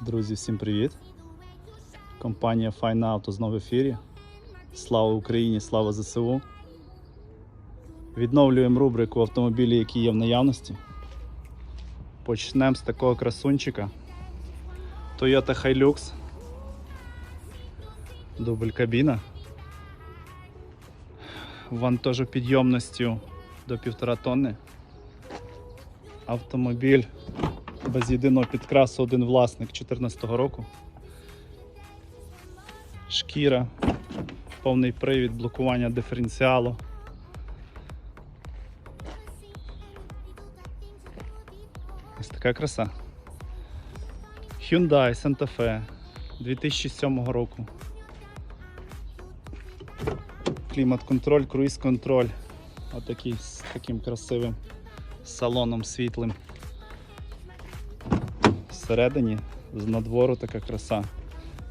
Друзі, всім привіт! Компанія Fine Auto знову в ефірі. Слава Україні, слава ЗСУ. Відновлюємо рубрику автомобілі, які є в наявності. Почнемо з такого красунчика. Toyota Hilux. Дубль кабіна. Вантажопідйомністю до 1,5 тонни. Автомобіль без єдиного підкрасу один власник 2014 року. Шкіра, повний привід, блокування диференціалу. Ось така краса. Hyundai Santa Fe 2007 року. Клімат-контроль, круїз-контроль. Отакий з таким красивим салоном світлим. Всередині з надвору така краса.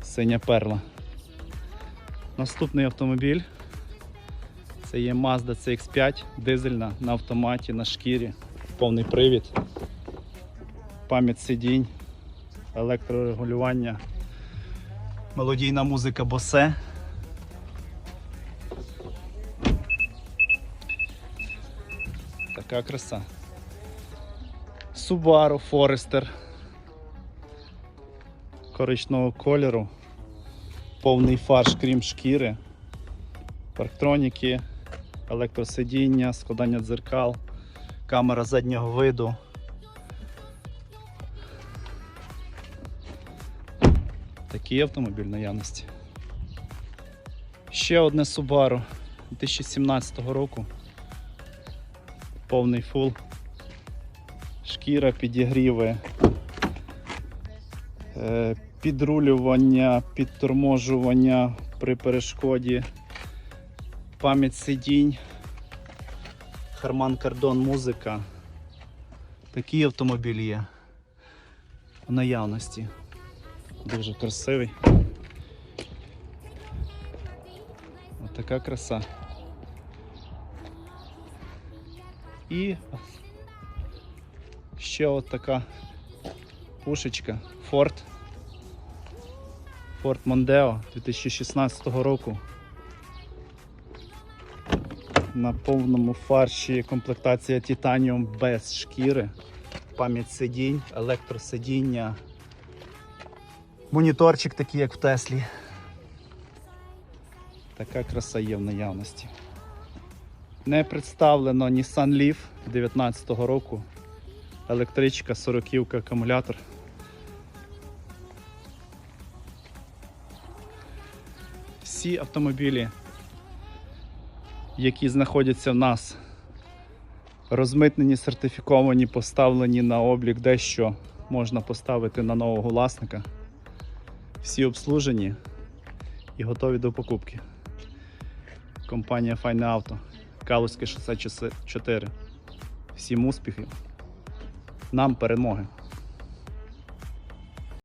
Синя перла. Наступний автомобіль. Це є Mazda CX5, дизельна на автоматі, на шкірі, повний привід, пам'ять сидінь, електрорегулювання, мелодійна музика Bose. Така краса. Subaru Forester коричневого кольору, повний фарш, крім шкіри, парктроніки, електросидіння, складання дзеркал, камера заднього виду. Такий автомобіль наявності. Ще одне Subaru 2017 року. Повний фул. Шкіра, підігріви, підрулювання, підторможування при перешкоді, пам'ять сидінь, Харман Кардон музика. Такий автомобіль є в наявності. Дуже красивий. Отака краса. І ще от така пушечка Ford. Ford Mondeo 2016 року. На повному фарші комплектація Titanium без шкіри, пам'ять сидінь, електросидіння, моніторчик такий, як в Теслі. Така краса є в наявності. Не представлено Nissan Leaf 2019 року. Електричка, 40 акумулятор. Всі автомобілі, які знаходяться в нас, розмитнені, сертифіковані, поставлені на облік, дещо можна поставити на нового власника. Всі обслужені і готові до покупки. Компанія Fine Auto, Калузьке шосе 4. Всім успіхів! Нам перемоги!